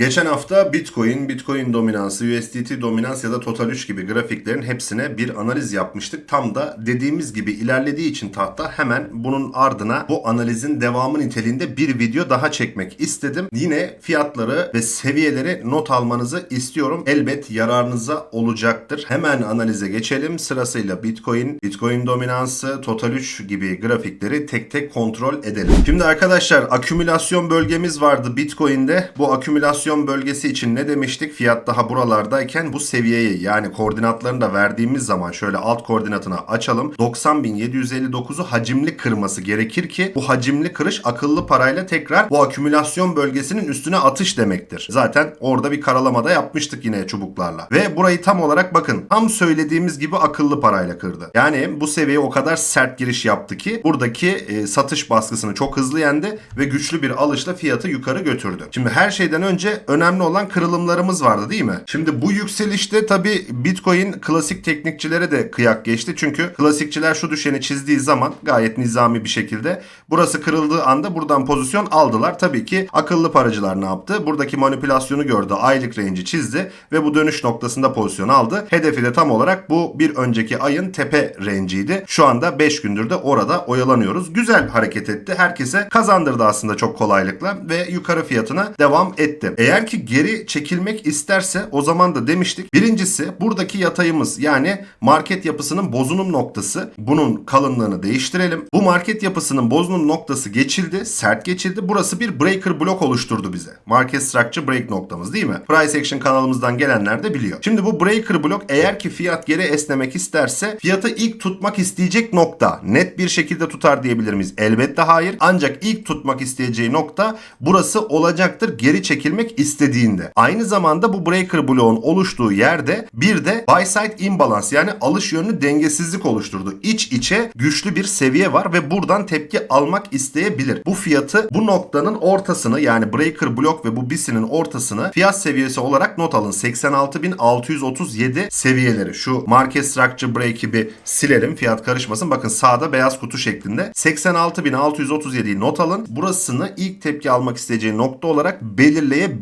Geçen hafta Bitcoin, Bitcoin dominansı, USDT dominans ya da Total 3 gibi grafiklerin hepsine bir analiz yapmıştık. Tam da dediğimiz gibi ilerlediği için tahta hemen bunun ardına bu analizin devamı niteliğinde bir video daha çekmek istedim. Yine fiyatları ve seviyeleri not almanızı istiyorum. Elbet yararınıza olacaktır. Hemen analize geçelim. Sırasıyla Bitcoin, Bitcoin dominansı, Total 3 gibi grafikleri tek tek kontrol edelim. Şimdi arkadaşlar akümülasyon bölgemiz vardı Bitcoin'de. Bu akümülasyon bölgesi için ne demiştik? Fiyat daha buralardayken bu seviyeyi yani koordinatlarını da verdiğimiz zaman şöyle alt koordinatına açalım. 90.759'u hacimli kırması gerekir ki bu hacimli kırış akıllı parayla tekrar bu akümülasyon bölgesinin üstüne atış demektir. Zaten orada bir karalamada yapmıştık yine çubuklarla. Ve burayı tam olarak bakın tam söylediğimiz gibi akıllı parayla kırdı. Yani bu seviyeye o kadar sert giriş yaptı ki buradaki e, satış baskısını çok hızlı yendi ve güçlü bir alışla fiyatı yukarı götürdü. Şimdi her şeyden önce önemli olan kırılımlarımız vardı değil mi? Şimdi bu yükselişte tabi Bitcoin klasik teknikçilere de kıyak geçti. Çünkü klasikçiler şu düşeni çizdiği zaman gayet nizami bir şekilde burası kırıldığı anda buradan pozisyon aldılar. Tabii ki akıllı paracılar ne yaptı? Buradaki manipülasyonu gördü. Aylık range'i çizdi ve bu dönüş noktasında pozisyon aldı. Hedefi de tam olarak bu bir önceki ayın tepe range'iydi. Şu anda 5 gündür de orada oyalanıyoruz. Güzel hareket etti. Herkese kazandırdı aslında çok kolaylıkla ve yukarı fiyatına devam etti. Eğer ki geri çekilmek isterse o zaman da demiştik. Birincisi buradaki yatayımız yani market yapısının bozunum noktası. Bunun kalınlığını değiştirelim. Bu market yapısının bozunum noktası geçildi. Sert geçildi. Burası bir breaker blok oluşturdu bize. Market structure break noktamız değil mi? Price action kanalımızdan gelenler de biliyor. Şimdi bu breaker blok eğer ki fiyat geri esnemek isterse fiyatı ilk tutmak isteyecek nokta net bir şekilde tutar diyebilir miyiz? Elbette hayır. Ancak ilk tutmak isteyeceği nokta burası olacaktır geri çekilmek istediğinde. Aynı zamanda bu breaker bloğun oluştuğu yerde bir de buy side imbalance yani alış yönlü dengesizlik oluşturdu. İç içe güçlü bir seviye var ve buradan tepki almak isteyebilir. Bu fiyatı bu noktanın ortasını yani breaker blok ve bu BIS'inin ortasını fiyat seviyesi olarak not alın. 86.637 seviyeleri. Şu market structure break'i bir silelim fiyat karışmasın. Bakın sağda beyaz kutu şeklinde. 86.637'yi not alın. Burasını ilk tepki almak isteyeceği nokta olarak belirleyebilir.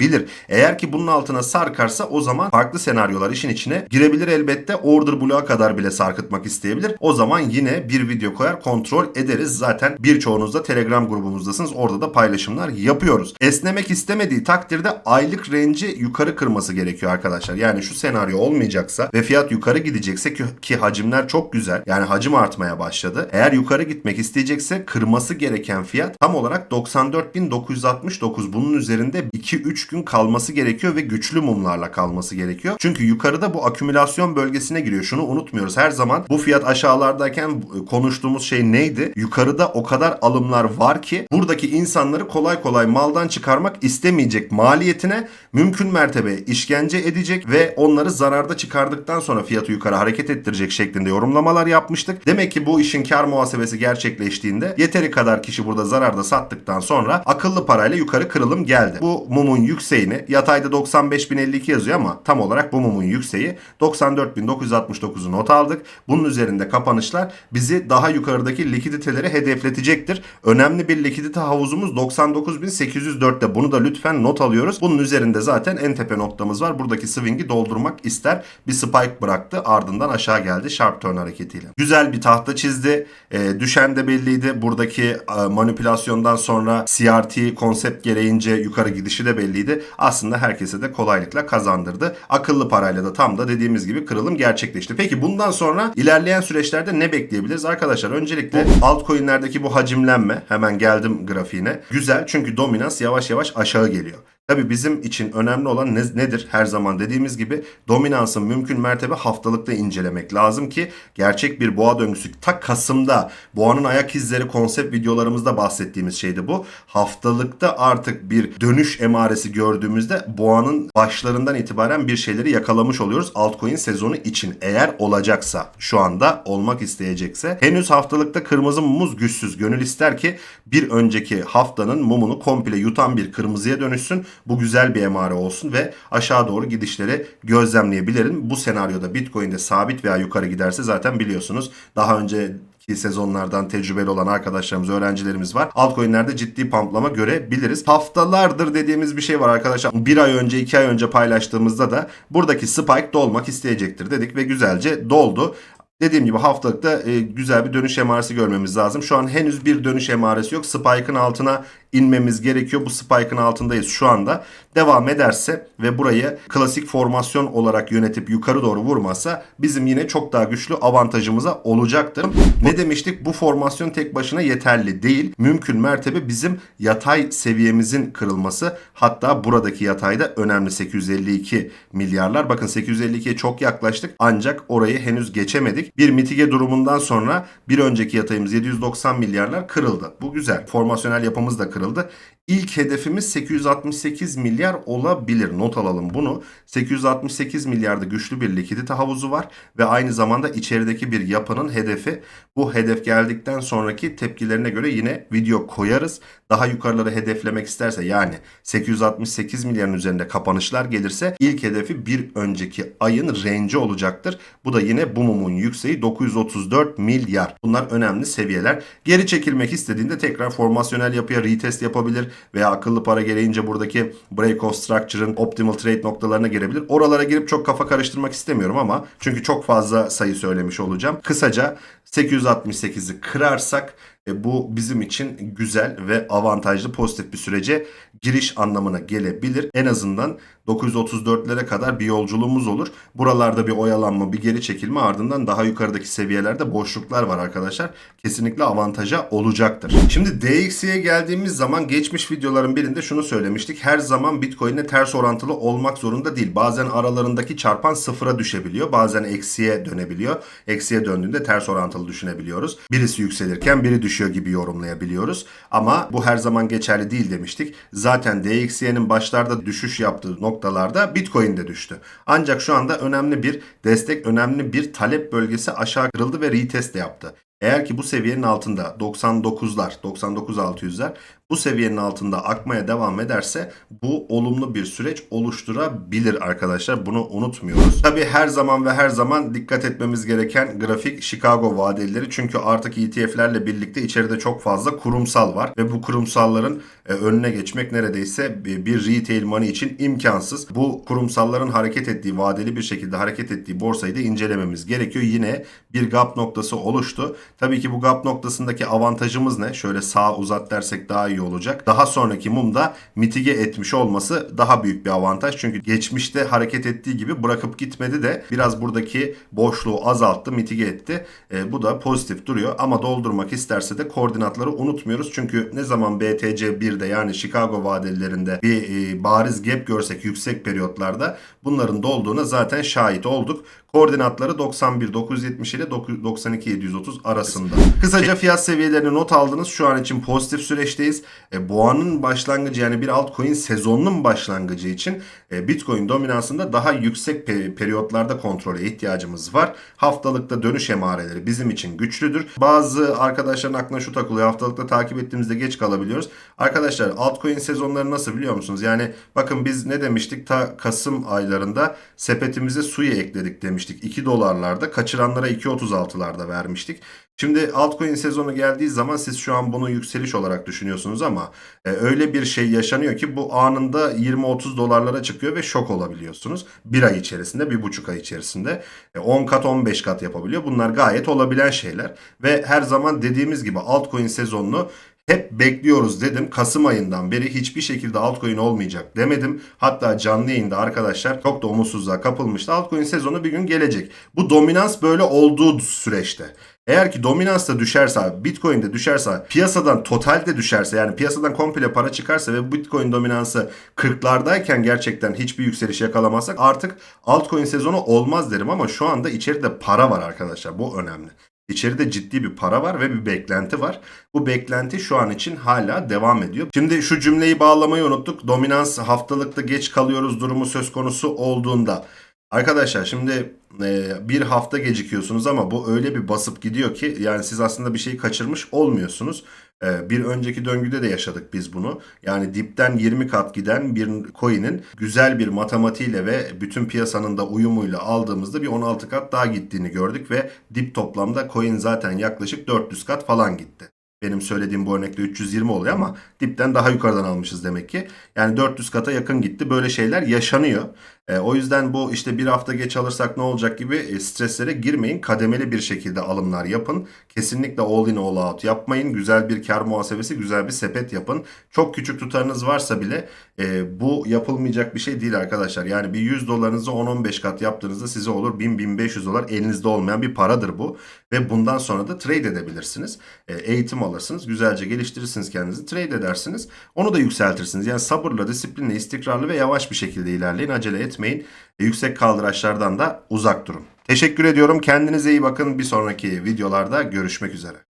Eğer ki bunun altına sarkarsa o zaman farklı senaryolar işin içine girebilir elbette. Order bloğa kadar bile sarkıtmak isteyebilir. O zaman yine bir video koyar kontrol ederiz. Zaten birçoğunuz da Telegram grubumuzdasınız. Orada da paylaşımlar yapıyoruz. Esnemek istemediği takdirde aylık range'i yukarı kırması gerekiyor arkadaşlar. Yani şu senaryo olmayacaksa ve fiyat yukarı gidecekse ki, ki hacimler çok güzel. Yani hacim artmaya başladı. Eğer yukarı gitmek isteyecekse kırması gereken fiyat tam olarak 94.969. Bunun üzerinde 2-3 gün kalması gerekiyor ve güçlü mumlarla kalması gerekiyor. Çünkü yukarıda bu akümülasyon bölgesine giriyor. Şunu unutmuyoruz. Her zaman bu fiyat aşağılardayken konuştuğumuz şey neydi? Yukarıda o kadar alımlar var ki buradaki insanları kolay kolay maldan çıkarmak istemeyecek maliyetine mümkün mertebe işkence edecek ve onları zararda çıkardıktan sonra fiyatı yukarı hareket ettirecek şeklinde yorumlamalar yapmıştık. Demek ki bu işin kar muhasebesi gerçekleştiğinde yeteri kadar kişi burada zararda sattıktan sonra akıllı parayla yukarı kırılım geldi. Bu mumun yükseğini yatayda 95.052 yazıyor ama tam olarak bu mumun yükseği 94.969'u not aldık. Bunun üzerinde kapanışlar bizi daha yukarıdaki likiditeleri hedefletecektir. Önemli bir likidite havuzumuz 99.804'te. Bunu da lütfen not alıyoruz. Bunun üzerinde zaten en tepe noktamız var. Buradaki swing'i doldurmak ister. Bir spike bıraktı. Ardından aşağı geldi sharp turn hareketiyle. Güzel bir tahta çizdi. E, düşen de belliydi. Buradaki e, manipülasyondan sonra CRT konsept gereğince yukarı gidişi de belliydi. Aslında herkese de kolaylıkla kazandırdı. Akıllı parayla da tam da dediğimiz gibi kırılım gerçekleşti. Peki bundan sonra ilerleyen süreçlerde ne bekleyebiliriz? Arkadaşlar öncelikle altcoin'lerdeki bu hacimlenme hemen geldim grafiğine. Güzel çünkü dominans yavaş yavaş aşağı geliyor. Tabi bizim için önemli olan ne, nedir? Her zaman dediğimiz gibi dominansın mümkün mertebe haftalıkta incelemek lazım ki gerçek bir boğa döngüsü ta Kasım'da boğanın ayak izleri konsept videolarımızda bahsettiğimiz şeydi bu. Haftalıkta artık bir dönüş emaresi gördüğümüzde boğanın başlarından itibaren bir şeyleri yakalamış oluyoruz altcoin sezonu için. Eğer olacaksa şu anda olmak isteyecekse henüz haftalıkta kırmızı mumumuz güçsüz. Gönül ister ki bir önceki haftanın mumunu komple yutan bir kırmızıya dönüşsün. Bu güzel bir emare olsun ve aşağı doğru gidişleri gözlemleyebilirim. Bu senaryoda Bitcoin'de sabit veya yukarı giderse zaten biliyorsunuz daha önce sezonlardan tecrübeli olan arkadaşlarımız, öğrencilerimiz var. Altcoin'lerde ciddi pamplama görebiliriz. Haftalardır dediğimiz bir şey var arkadaşlar. Bir ay önce, iki ay önce paylaştığımızda da buradaki spike dolmak isteyecektir dedik ve güzelce doldu. Dediğim gibi haftalıkta e, güzel bir dönüş emaresi görmemiz lazım. Şu an henüz bir dönüş emaresi yok. Spike'ın altına inmemiz gerekiyor. Bu spike'ın altındayız şu anda. Devam ederse ve burayı klasik formasyon olarak yönetip yukarı doğru vurmazsa bizim yine çok daha güçlü avantajımıza olacaktır. Ne demiştik? Bu formasyon tek başına yeterli değil. Mümkün mertebe bizim yatay seviyemizin kırılması. Hatta buradaki yatayda önemli 852 milyarlar. Bakın 852'ye çok yaklaştık ancak orayı henüz geçemedik. Bir mitige durumundan sonra bir önceki yatayımız 790 milyarlar kırıldı. Bu güzel. Formasyonel yapımız da kırıldı kırıldı. İlk hedefimiz 868 milyar olabilir. Not alalım bunu. 868 milyarda güçlü bir likidite havuzu var ve aynı zamanda içerideki bir yapının hedefi bu hedef geldikten sonraki tepkilerine göre yine video koyarız. Daha yukarıları hedeflemek isterse yani 868 milyarın üzerinde kapanışlar gelirse ilk hedefi bir önceki ayın range olacaktır. Bu da yine bu mumun yükseği 934 milyar. Bunlar önemli seviyeler. Geri çekilmek istediğinde tekrar formasyonel yapıya retest yapabilir veya akıllı para gereğince buradaki break of structure'ın optimal trade noktalarına girebilir. Oralara girip çok kafa karıştırmak istemiyorum ama çünkü çok fazla sayı söylemiş olacağım. Kısaca 868'i kırarsak bu bizim için güzel ve avantajlı pozitif bir sürece giriş anlamına gelebilir. En azından 934'lere kadar bir yolculuğumuz olur. Buralarda bir oyalanma, bir geri çekilme ardından daha yukarıdaki seviyelerde boşluklar var arkadaşlar. Kesinlikle avantaja olacaktır. Şimdi DXY'ye geldiğimiz zaman geçmiş videoların birinde şunu söylemiştik. Her zaman Bitcoin'e ters orantılı olmak zorunda değil. Bazen aralarındaki çarpan sıfıra düşebiliyor. Bazen eksiye dönebiliyor. Eksiye döndüğünde ters orantılı düşünebiliyoruz. Birisi yükselirken biri düşüyor gibi yorumlayabiliyoruz. Ama bu her zaman geçerli değil demiştik. Zaten DXY'nin başlarda düşüş yaptığı noktalarda Bitcoin de düştü. Ancak şu anda önemli bir destek, önemli bir talep bölgesi aşağı kırıldı ve retest de yaptı. Eğer ki bu seviyenin altında 99'lar, 99-600'ler bu seviyenin altında akmaya devam ederse bu olumlu bir süreç oluşturabilir arkadaşlar. Bunu unutmuyoruz. Tabi her zaman ve her zaman dikkat etmemiz gereken grafik Chicago vadelileri. Çünkü artık ETF'lerle birlikte içeride çok fazla kurumsal var. Ve bu kurumsalların e, önüne geçmek neredeyse bir retail money için imkansız. Bu kurumsalların hareket ettiği, vadeli bir şekilde hareket ettiği borsayı da incelememiz gerekiyor. Yine bir gap noktası oluştu. Tabii ki bu gap noktasındaki avantajımız ne? Şöyle sağ uzat dersek daha iyi olacak. Daha sonraki mumda mitige etmiş olması daha büyük bir avantaj. Çünkü geçmişte hareket ettiği gibi bırakıp gitmedi de biraz buradaki boşluğu azalttı, mitige etti. E, bu da pozitif duruyor ama doldurmak isterse de koordinatları unutmuyoruz. Çünkü ne zaman BTC 1'de yani Chicago vadelilerinde bir e, bariz gap görsek yüksek periyotlarda bunların dolduğuna zaten şahit olduk. Koordinatları 91 970 ile 92 730 arasında. Kısaca fiyat seviyelerini not aldınız. Şu an için pozitif süreçteyiz. E, boğanın başlangıcı yani bir altcoin sezonunun başlangıcı için e, Bitcoin dominansında daha yüksek pe- periyotlarda kontrole ihtiyacımız var. Haftalıkta dönüş emareleri bizim için güçlüdür. Bazı arkadaşların aklına şu takılıyor. Haftalıkta takip ettiğimizde geç kalabiliyoruz. Arkadaşlar altcoin sezonları nasıl biliyor musunuz? Yani bakın biz ne demiştik? Ta Kasım aylarında sepetimize suyu ekledik demiştik. 2 dolarlarda kaçıranlara 2.36'larda vermiştik. Şimdi altcoin sezonu geldiği zaman siz şu an bunu yükseliş olarak düşünüyorsunuz ama e, öyle bir şey yaşanıyor ki bu anında 20-30 dolarlara çıkıyor ve şok olabiliyorsunuz. Bir ay içerisinde, bir buçuk ay içerisinde e, 10 kat 15 kat yapabiliyor. Bunlar gayet olabilen şeyler ve her zaman dediğimiz gibi altcoin sezonunu hep bekliyoruz dedim. Kasım ayından beri hiçbir şekilde altcoin olmayacak demedim. Hatta canlı yayında arkadaşlar çok da umutsuzluğa kapılmıştı. Altcoin sezonu bir gün gelecek. Bu dominans böyle olduğu süreçte. Eğer ki dominans da düşerse, Bitcoin de düşerse, piyasadan totalde düşerse yani piyasadan komple para çıkarsa ve Bitcoin dominansı 40'lardayken gerçekten hiçbir yükseliş yakalamazsak artık altcoin sezonu olmaz derim ama şu anda içeride para var arkadaşlar. Bu önemli. İçeride ciddi bir para var ve bir beklenti var. Bu beklenti şu an için hala devam ediyor. Şimdi şu cümleyi bağlamayı unuttuk. Dominans haftalıkta geç kalıyoruz durumu söz konusu olduğunda. Arkadaşlar şimdi e, bir hafta gecikiyorsunuz ama bu öyle bir basıp gidiyor ki yani siz aslında bir şeyi kaçırmış olmuyorsunuz. Ee, bir önceki döngüde de yaşadık biz bunu. Yani dipten 20 kat giden bir coin'in güzel bir matematiğiyle ve bütün piyasanın da uyumuyla aldığımızda bir 16 kat daha gittiğini gördük ve dip toplamda coin zaten yaklaşık 400 kat falan gitti. Benim söylediğim bu örnekte 320 oluyor ama dipten daha yukarıdan almışız demek ki. Yani 400 kata yakın gitti. Böyle şeyler yaşanıyor. E, o yüzden bu işte bir hafta geç alırsak ne olacak gibi e, streslere girmeyin. Kademeli bir şekilde alımlar yapın. Kesinlikle all in all out yapmayın. Güzel bir kar muhasebesi, güzel bir sepet yapın. Çok küçük tutarınız varsa bile e, bu yapılmayacak bir şey değil arkadaşlar. Yani bir 100 dolarınızı 10-15 kat yaptığınızda size olur 1000-1500 dolar elinizde olmayan bir paradır bu. Ve bundan sonra da trade edebilirsiniz. E, eğitim alırsınız. Güzelce geliştirirsiniz kendinizi. Trade edersiniz. Onu da yükseltirsiniz. Yani sabırla, disiplinle, istikrarlı ve yavaş bir şekilde ilerleyin. Acele etmeyin. E, yüksek kaldıraçlardan da uzak durun. Teşekkür ediyorum. Kendinize iyi bakın. Bir sonraki videolarda görüşmek üzere.